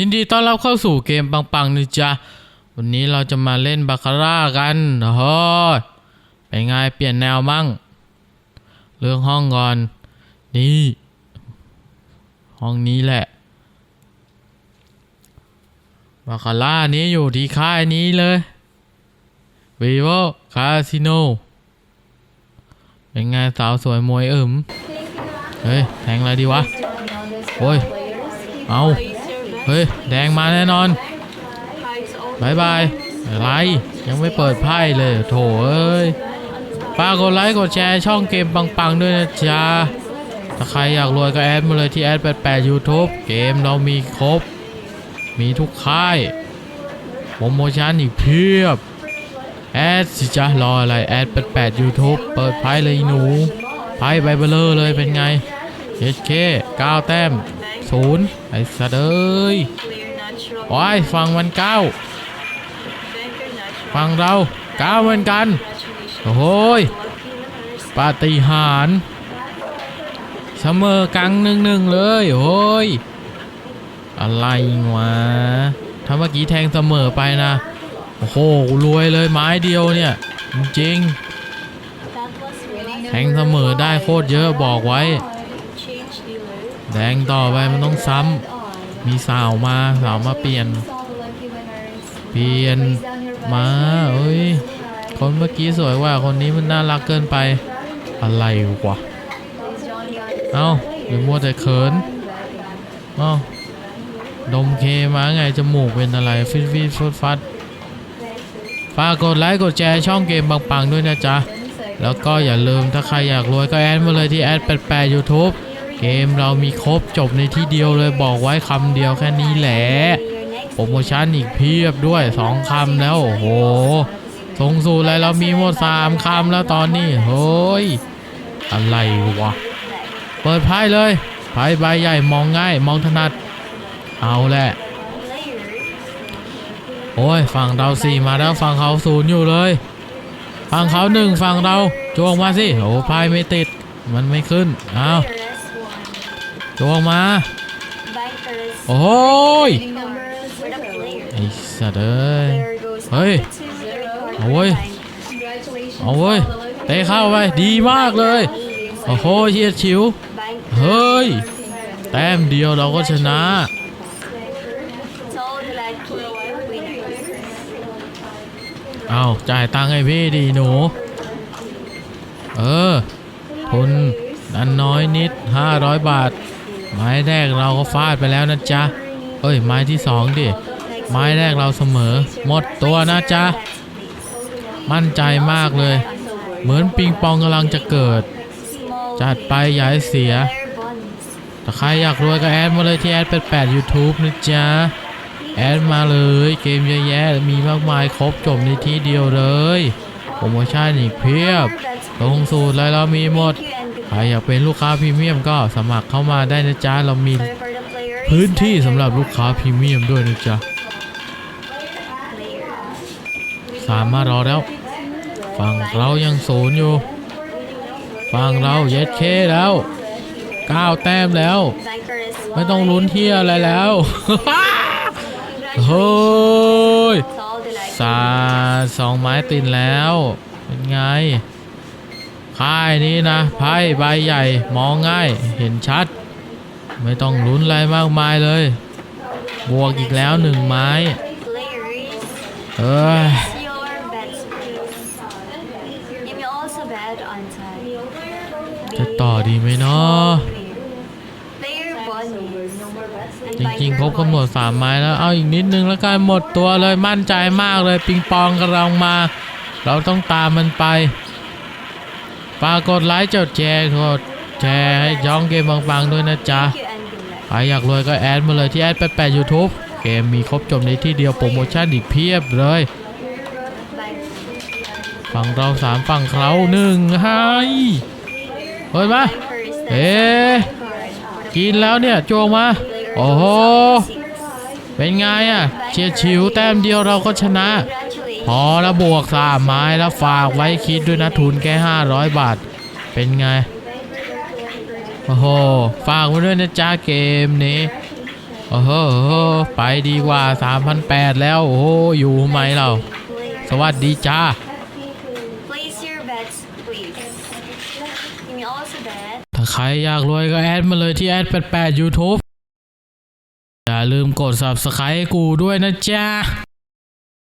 ยินดีต้อนรับเข้าสู่เกมปังๆนะจ๊ะ วันนี้เราจะมาเล่นบาคาร่ากันโอ้โหเป็นไงเปลี่ยนแนวมั่ง เรื่องห้องก่อน นี่ ห้องนี้แหละ บาคาร่านี้อยู่ที่ค่ายนี้เลย vivo casino เป็นไงสาวสวยมวยเอิมเฮ้ย แทงอะไรดีวะ โอ้ย เอา เฮ้ย แดงมาแน่นอนบายบายอะไรยังไม่เปิดไพ่เลยโถเอ้ยฝากกดไลค์กดแชร์ช่องเกมปังๆด้วยนะจ๊ะถ้าใครอยากรวยก็แอดมาเลยที่แอด88 YouTube เกมเรามีครบ มีทุกค่ายโปรโมชั่นอีกเพียบ แอดสิจ๊ะรออะไรแอด88 YouTube เปิดไพ่เลยหนูไพ่ใบเบลเลอร์เลยเป็นไง HK 9แต้ม ศูนย์ไอ้สัตว์เอ้ยโอ้ยฟังมันเก้าฟังเราเก้าเหมือนกัน โอ้โหยปาฏิหาริย์เสมอกังหนึ่งหนึ่งเลยโอ้ยอะไรวะถ้าเมื่อกี้แทงเสมอไปนะ โอ้โหรวยเลยไม้เดียวเนี่ย จริง แทงเสมอได้โคตรเยอะบอกไว้ แดงต่อไปมันต้องซ้ำมีสาวมาสาวมาเปลี่ยน เปลี่ยนมาเอ้ยคนเมื่อกี้สวยว่าคนนี้มันน่ารักเกินไป อะไรวะเอ้าหรือมัวแต่เขินเอ้าดมเคมาไงจมูกเป็นอะไรฟิตฟิตฟัดฟัดฝากกดไลค์กดแชร์ช่องเกมปังๆด้วยนะจ๊ะ แล้วก็อย่าลืมถ้าใครอยากรวยก็แอดมาเลยที่แอด88 YouTube เกมเรามีครบจบในที่เดียวเลยบอกไว้คำเดียวแค่นี้แหละโปรโมชั่นอีกเพียบด้วย2คำแล้ว โอ้โหทรงสูตรอะไรเรามีหมด3คำแล้วตอนนี้เฮ้ยอะไรวะ เปิดไพ่เลยไพ่ใบใหญ่มองง่ายมองถนัด เอาแหละ โอ้ยฝั่งเราสี่มาแล้วฝั่งเขาศูนย์อยู่เลยฝั่งเขาหนึ่งฝั่งเราจวงมาสิโอ้ไพ่ไม่ติด มันไม่ขึ้น เอา จวงมา โอ้ยไอ้สัตว์เอ้ยเฮ้ย เอาเว้ย เอาเว้ย เตะเข้าไป ดีมากเลย โอ้โหเฉียดฉิว เฮ้ย แต้มเดียวเราก็ชนะ เอาจ่ายตังค์ให้พี่ดีหนู เออ ทุนนันน้อยนิด 500 บาท ไม้แรกเราก็ฟาดไปแล้วนะจ๊ะเอ้ย ไม้ที่สองดิ ไม้แรกเราเสมอ หมดตัวนะจ๊ะ มั่นใจมากเลย เหมือนปิงปองกำลังจะเกิด จัดไปอย่าให้เสีย ถ้าใครอยากรวยก็แอดมาเลยที่แอด88 YouTube นะจ๊ะ แอดมาเลยเกมเยอะแยะมีมากมายครบจบในที่เดียวเลยโปรโมชั่นอีกเพียบลงสูตรอะไรเรามีหมด ใครอยากเป็นลูกค้าพรีเมียมก็สมัครเข้ามาได้นะจ๊ะ เรามีพื้นที่สำหรับลูกค้าพรีเมียมด้วยนะจ๊ะสามมารอแล้ว ฝั่งเรายังศูนย์อยู่ ฝั่งเราเย็ดเคแล้วก้าวแต้มแล้ว ไม่ต้องลุ้นเที่ยอะไรแล้วเฮ้ยสาสองไม้ติดแล้ว เป็นไง ค่ายนี้นะไพ่ใบใหญ่มองง่ายเห็นชัด ไม่ต้องลุ้นอะไรมากมายเลย บวกอีกแล้วหนึ่งไม้เอ้ยจะต่อดีไหมเนาะจริงๆครบกำหนดสามไม้แล้ว เอาอีกนิดนึงแล้วกันหมดตัวเลยมั่นใจมากเลยปิงปองกำลังมา เราต้องตามมันไป ฝากกดไลค์จดแชร์กดแชร์ให้ย้องเกมบางๆด้วยนะจ๊ะใครอยากรวยก็แอดมาเลยที่แอด88 YouTube เกมมีครบจบในที่เดียวโปรโมชั่นอีกเพียบเลยฝั่งเราสามฝั่งเขาหนึ่งให้เฮ้ยมาเอ๊ะกินแล้วเนี่ยโจงมา โอ้โห เป็นไงอะเฉียดฉิวแต้มเดียวเราก็ชนะ พอแล้วบวกสามไม้แล้วฝากไว้คิดด้วยนะทุนแค่500บาท เป็นไง โอ้โห ฝากไว้ด้วยนะจ้าเกมนี้โอ้โห ไปดีกว่า 3,800 แล้ว โอ้โห อยู่ทำไมเรา สวัสดีจ้า Place your bets, please. Give me all the bet. ถ้าใครอยากรวยก็แอดมาเลยที่แอด88 YouTube อย่าลืมกด Subscribe ให้กูด้วยนะจ๊ะ